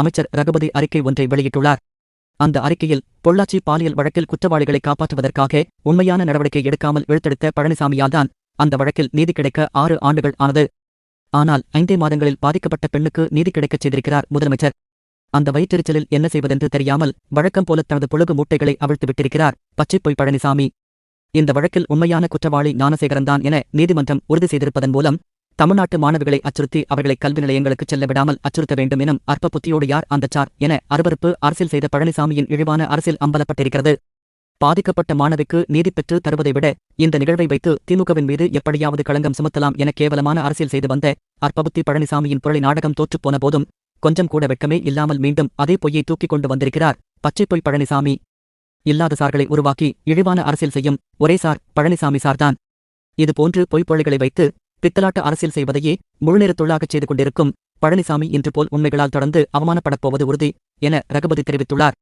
அமைச்சர் ரகுபதி அறிக்கை ஒன்றை வெளியிட்டுள்ளார். அந்த அறிக்கையில் பொள்ளாச்சி பாலியல் வழக்கில் குற்றவாளிகளை காப்பாற்றுவதற்காக உண்மையான நடவடிக்கை எடுக்காமல் இழுத்தெடுத்த பழனிசாமியால்தான் அந்த வழக்கில் நீதி கிடைக்க ஆறு ஆண்டுகள் ஆனது. ஆனால் ஐந்தே மாதங்களில் பாதிக்கப்பட்ட பெண்ணுக்கு நீதி கிடைக்கச் செய்திருக்கிறார் முதலமைச்சர். அந்த வயிற்றெரிச்சலில் என்ன செய்வதென்று தெரியாமல் வழக்கம் போல தனது புழுகு மூட்டைகளை அவிழ்த்து விட்டிருக்கிறார் பச்சைப்பொய் பழனிசாமி. இந்த வழக்கில் உண்மையான குற்றவாளி ஞானசேகரன்தான் என நீதிமன்றம் உறுதி செய்திருப்பதன் மூலம் தமிழ்நாட்டு மாணவிகளை அச்சுறுத்தி அவர்களை கல்வி நிலையங்களுக்கு செல்ல விடாமல் அச்சுறுத்த வேண்டும் எனும் அற்ப புத்தியோடு யார் அந்த சார் என அருவருப்பு அரசியல் செய்த பழனிசாமியின் இழிவான அரசியல் அம்பலப்பட்டிருக்கிறது. பாதிக்கப்பட்ட மாணவிக்கு நீதி பெற்று தருவதை விட இந்த நிகழ்வை வைத்து திமுகவின் மீது எப்படியாவது களங்கம் சுமத்தலாம் என கேவலமான அரசியல் செய்து வந்த அற்பபுத்தி பழனிசாமியின் புரளி நாடகம் தோற்றுப்போன போதும் கொஞ்சம் கூட வெட்கமே இல்லாமல் மீண்டும் அதே பொய்யை தூக்கிக் கொண்டு வந்திருக்கிறார் பச்சைப்பொய் பழனிசாமி. இல்லாத சார்களை உருவாக்கி இழிவான அரசியல் செய்யும் ஒரே சார் பழனிசாமி சார்தான். இதுபோன்று பொய்ப்பொழிகளை வைத்து பித்தலாட்ட அரசியல் செய்வதையே முழுநேரத் தொழிலாகச் செய்து கொண்டிருக்கும் பழனிசாமி இன்று போல் உண்மைகளால் தொடர்ந்து அவமானப்படப் போவது உறுதி என ரகுபதி தெரிவித்துள்ளார்.